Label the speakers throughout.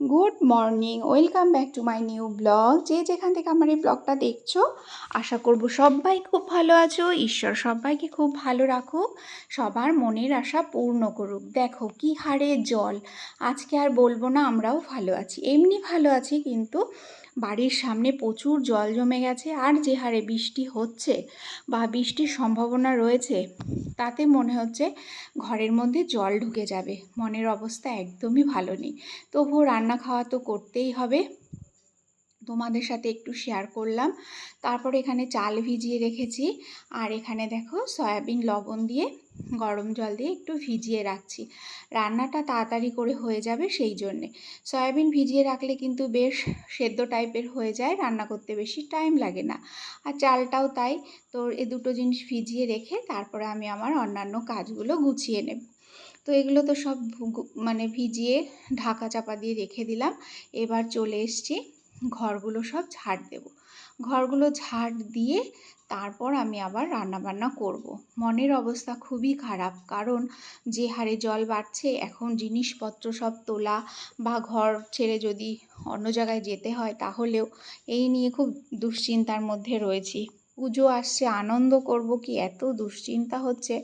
Speaker 1: Good morning, welcome back to my new blog. যে যেখান থেকে আমার এই ব্লগটা দেখছ, আশা করব সবাই খুব ভালো আছো। ঈশ্বর সবাইকে খুব ভালো রাখুক, সবার মনের আশা পূর্ণ করুক। দেখো কি হারে জল। আজকে আর বলব না, আমরাও ভালো আছি। এমনি ভালো আছি, কিন্তু বাড়ির সামনে প্রচুর জল জমে গেছে, আর যে হারে বৃষ্টি হচ্ছে বা বৃষ্টির সম্ভাবনা রয়েছে, তাতে মনে হচ্ছে ঘরের মধ্যে জল ঢুকে যাবে। মনের অবস্থা একদমই ভালো নেই। তবুও রান্না খাওয়া তো করতেই হবে। তোমাদের সাথে একটু শেয়ার করলাম। তারপর এখানে চাল ভিজিয়ে রেখেছি। আর এখানে দেখো সয়াবিন, লবণ দিয়ে গরম জল দিয়ে একটু ভিজিয়ে রাখছি। রান্নাটা তাড়াতাড়ি করে হয়ে যাবে সেই জন্যে। সয়াবিন ভিজিয়ে রাখলে কিন্তু বেশ সেদ্ধ টাইপের হয়ে যায়, রান্না করতে বেশি টাইম লাগে না। আর চালটাও তাই। তো এ দুটো জিনিস ভিজিয়ে রেখে তারপরে আমি আমার অন্যান্য কাজগুলো গুছিয়ে নেব। তো এগুলো তো সব মানে ভিজিয়ে ঢাকা চাপা দিয়ে রেখে দিলাম। এবার চলে এসছি, ঘরগুলো সব ঝাড় দেব। ঘরগুলো ঝাড় দিয়ে তারপর আমি আবার রান্নাবান্না করব। মনের অবস্থা খুবই খারাপ, কারণ যে হারে জল বাড়ছে, এখন জিনিসপত্র সব তোলা বা ঘর ছেড়ে যদি অন্য জায়গায় যেতে হয়, তাহলেও এই নিয়ে খুব দুশ্চিন্তার মধ্যে রয়েছি। পুজো আসছে, আনন্দ করব কি এত দুশ্চিন্তা হচ্ছে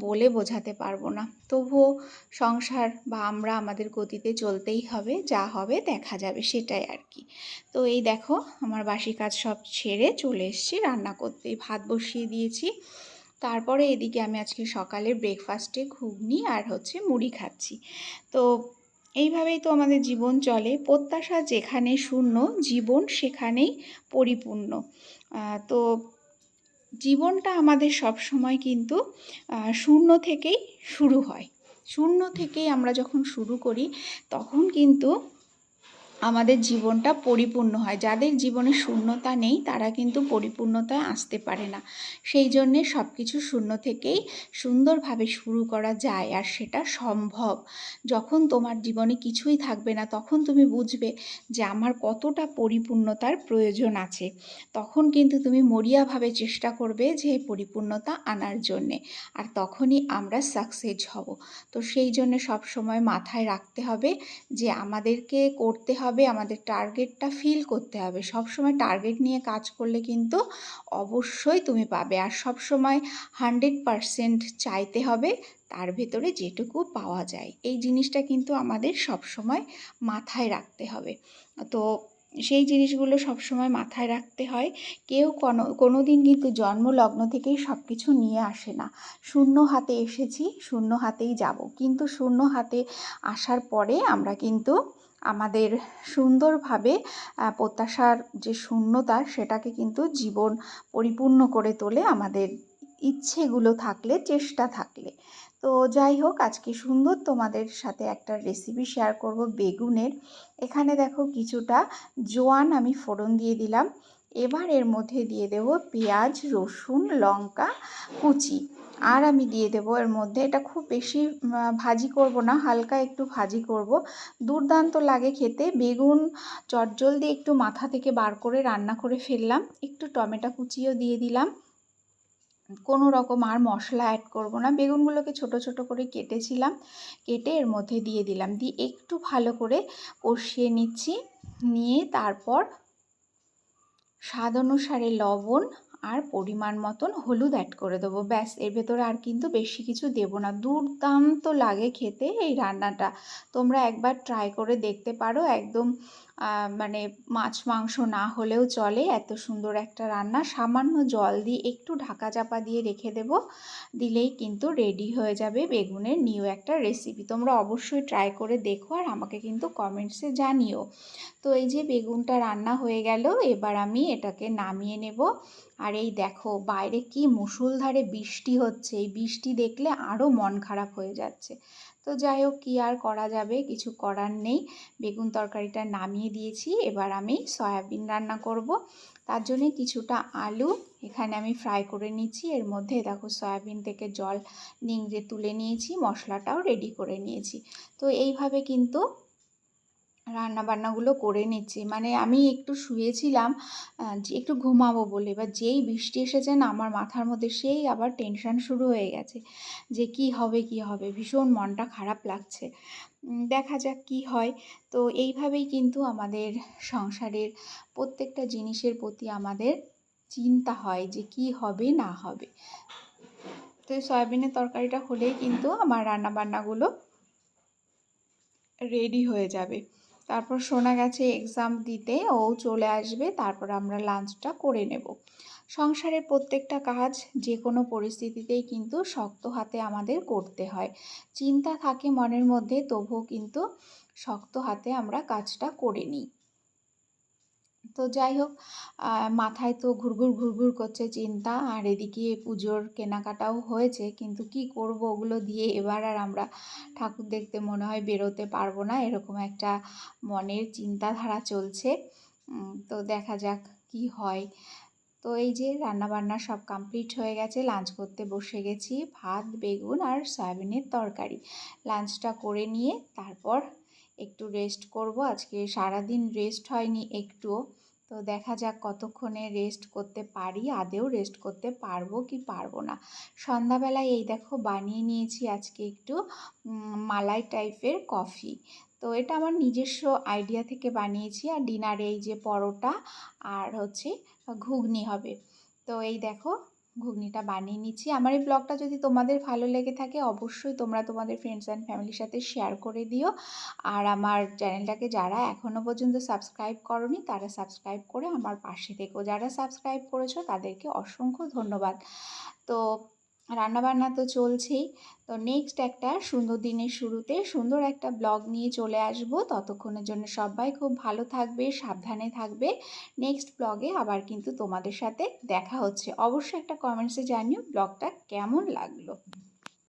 Speaker 1: বলে বোঝাতে পারব না। তবুও সংসার বা আমরা আমাদের গতিতে চলতেই হবে, যা হবে দেখা যাবে সেটাই আর কি। তো এই দেখো, আমার বাসি কাজ সব ছেড়ে চলে এসেছি, রান্না করতে ভাত বসিয়ে দিয়েছি। তারপরে এদিকে আমি আজকে সকালে ব্রেকফাস্টে ঘুগনি আর হচ্ছে মুড়ি খাচ্ছি। তো এইভাবেই তো আমাদের জীবন চলে। প্রত্যাশা যেখানে শূন্য, জীবন সেখানেই পরিপূর্ণ। তো জীবনটা আমাদের সব সময় কিন্তু শূন্য থেকেই শুরু হয়। শূন্য থেকেই আমরা যখন শুরু করি, তখন কিন্তু আমাদের জীবনটা পরিপূর্ণ হয়। যাদের জীবনে শূন্যতা নেই, তারা কিন্তু পরিপূর্ণতায় আসতে পারে না। সেই জন্যে সব কিছু শূন্য থেকেই সুন্দরভাবে শুরু করা যায় আর সেটা সম্ভব। যখন তোমার জীবনে কিছুই থাকবে না, তখন তুমি বুঝবে যে আমার কতটা পরিপূর্ণতার প্রয়োজন আছে। তখন কিন্তু তুমি মরিয়াভাবে চেষ্টা করবে যে পরিপূর্ণতা আনার জন্যে। আর তখনই আমরা সাকসেস হব। তো সেই জন্যে সবসময় মাথায় রাখতে হবে যে আমাদেরকে করতে হবে হবে আমাদের টার্গেটটা ফিল করতে হবে। সব সময় টার্গেট নিয়ে কাজ করলে কিন্তু অবশ্যই তুমি পাবে। আর সব সময় হান্ড্রেড পারসেন্ট চাইতে হবে তার ভেতরে যেটুকু পাওয়া যায়। এই জিনিসটা কিন্তু আমাদের সব সময় মাথায় রাখতে হবে। তো সেই জিনিসগুলো সবসময় মাথায় রাখতে হয়। কেউ কোনো কোনো দিন কিন্তু জন্মলগ্ন থেকেই সব কিছু নিয়ে আসে না। শূন্য হাতে এসেছি, শূন্য হাতেই যাব। কিন্তু শূন্য হাতে আসার পরে আমরা কিন্তু আমাদের সুন্দরভাবে প্রত্যাশার যে শূন্যতা সেটাকে কিন্তু জীবন পরিপূর্ণ করে তোলে আমাদের ইচ্ছেগুলো থাকলে, চেষ্টা থাকলে। তো যাই হোক, আজকে সুন্দর তোমাদের সাথে একটা রেসিপি শেয়ার করব বেগুনের। এখানে দেখো কিছুটা জোয়ান আমি ফোড়ন দিয়ে দিলাম। এবার এর মধ্যে দিয়ে দেব পেঁয়াজ, রসুন, লঙ্কা, কুচি। আর আমি দিয়ে দেবো এর মধ্যে। এটা খুব বেশি ভাজি করব না, হালকা একটু ভাজি করব। দুর্দান্ত লাগে খেতে। বেগুন চটজলদি একটু মাথা থেকে বার করে রান্না করে ফেললাম। একটু টমেটো কুচিও দিয়ে দিলাম। কোনো রকম আর মশলা অ্যাড করব না। বেগুনগুলোকে ছোট ছোট করে কেটেছিলাম। কেটে এর মধ্যে দিয়ে দিলাম। দিয়ে একটু ভালো করে কষিয়ে নিচ্ছি। নিয়ে তারপর স্বাদ অনুসারে লবণ আর পরিমাণ মতন হলুদ অ্যাড করে দেবো। ব্যাস, এর ভেতরে আর কিন্তু বেশি কিছু দেব না। দুর্দান্ত লাগে খেতে এই রান্নাটা। তোমরা একবার ট্রাই করে দেখতে পারো। একদম মানে মাছ মাংস না হলেও চলে। এত সুন্দর একটা রান্না। সামান্য জল দিয়ে একটু ঢাকা চাপা দিয়ে রেখে দেব। দিলেই কিন্তু রেডি হয়ে যাবে বেগুনের নিউ একটা রেসিপি তোমরা অবশ্যই ট্রাই করে দেখো আর আমাকে কিন্তু কমেন্টসে জানিও। তো এই যে বেগুনটা রান্না হয়ে গেল, এবার আমি এটাকে নামিয়ে নেব। আর এই দেখো, বাইরে কি মুসুলধারে বৃষ্টি হচ্ছে। এই বৃষ্টি দেখলে আরও মন খারাপ হয়ে যাচ্ছে। তো যাই হোক, কী আর করা যাবে? কিছু করার নেই। বেগুন তরকারিটা নামিয়ে দিয়েছি। এবার আমি সয়াবিন রান্না করব। তার জন্যে কিছুটা আলু এখানে আমি ফ্রাই করে নিচ্ছি। এর মধ্যে দেখো সয়াবিন থেকে জল নিংড়ে তুলে নিয়েছি। মশলাটাও রেডি করে নিয়েছি। তো এইভাবে কিন্তু রান্নাবান্নাগুলো করে নিচ্ছি। মানে আমি একটু শুয়েছিলাম যে একটু ঘুমাবো বলে এবার যেই বৃষ্টি এসেছে না, আমার মাথার মধ্যে সেই আবার টেনশন শুরু হয়ে গেছে যে কি হবে কি হবে? ভীষণ মনটা খারাপ লাগছে। দেখা যাক কি হয়। তো এইভাবেই কিন্তু আমাদের সংসারের প্রত্যেকটা জিনিসের প্রতি আমাদের চিন্তা হয় যে কি হবে, না হবে। তো সয়াবিনের তরকারিটা হলেই কিন্তু আমার রান্নাবান্নাগুলো রেডি হয়ে যাবে। তারপর শোনা গেছে এক্সাম দিতে, ও চলে আসবে, তারপর আমরা লাঞ্চটা করে নেব। সংসারের প্রত্যেকটা কাজ যে কোনো পরিস্থিতিতেই কিন্তু শক্ত হাতে আমাদের করতে হয়। চিন্তা থাকে মনের মধ্যে, তবুও কিন্তু শক্ত হাতে আমরা কাজটা করে নিই। তো যাই হোক মাথায় তো ঘুরঘুর ঘুরঘুর করছে চিন্তা, আর এদিকে পুজোর কেনাকাটাও হয়েছে, কিন্তু কি করব ওগুলো দিয়ে এবার আর আমরা ঠাকুর দেখতে মনে হয় বেরোতে পারব না, এরকম একটা মনের চিন্তাধারা চলছে। তো দেখা যাক কি হয়। তো এই যে রান্নাবান্না সব কমপ্লিট হয়ে গেছে লাঞ্চ করতে বসে গেছি, ভাত, বেগুন আর সয়াবিনের তরকারি। লাঞ্চটা করে নিয়ে তারপর একটু রেস্ট করব, আজকে সারাদিন রেস্ট হয়নি একটুও। তো দেখা যাক কতক্ষণে রেস্ট করতে পারি, আদেও রেস্ট করতে পারব কি পারব না। সন্ধ্যাবেলায় এই দেখো বানিয়ে নিয়েছি আজকে একটু মালাই টাইপের কফি তো এটা আমার নিজস্ব আইডিয়া থেকে বানিয়েছি আর ডিনারে এই যে পরোটা আর হচ্ছে ঘুগনি হবে। তো এই দেখো ঘুগনিটা বানিয়ে নিচ্ছি। আমার এই ব্লগটা যদি তোমাদের ভালো লেগে থাকে, অবশ্যই তোমরা তোমাদের ফ্রেন্ডস অ্যান্ড ফ্যামিলির সাথে শেয়ার করে দিও। আর আমার চ্যানেলটাকে যারা এখনও পর্যন্ত সাবস্ক্রাইব করনি, তারা সাবস্ক্রাইব করে আমার পাশে থেকো। যারা সাবস্ক্রাইব করেছ, তাদেরকে অসংখ্য ধন্যবাদ। তো রান্নাবান্না তো চলছেই। তো নেক্সট একটা সুন্দর দিনের শুরুতে সুন্দর একটা ব্লগ নিয়ে চলে আসব। ততক্ষণের জন্য সবাই খুব ভালো থাকবে, সাবধানে থাকবে। নেক্সট ব্লগে আবার কিন্তু তোমাদের সাথে দেখা হচ্ছে। অবশ্যই একটা কমেন্টসে জানিও ব্লগটা কেমন লাগল।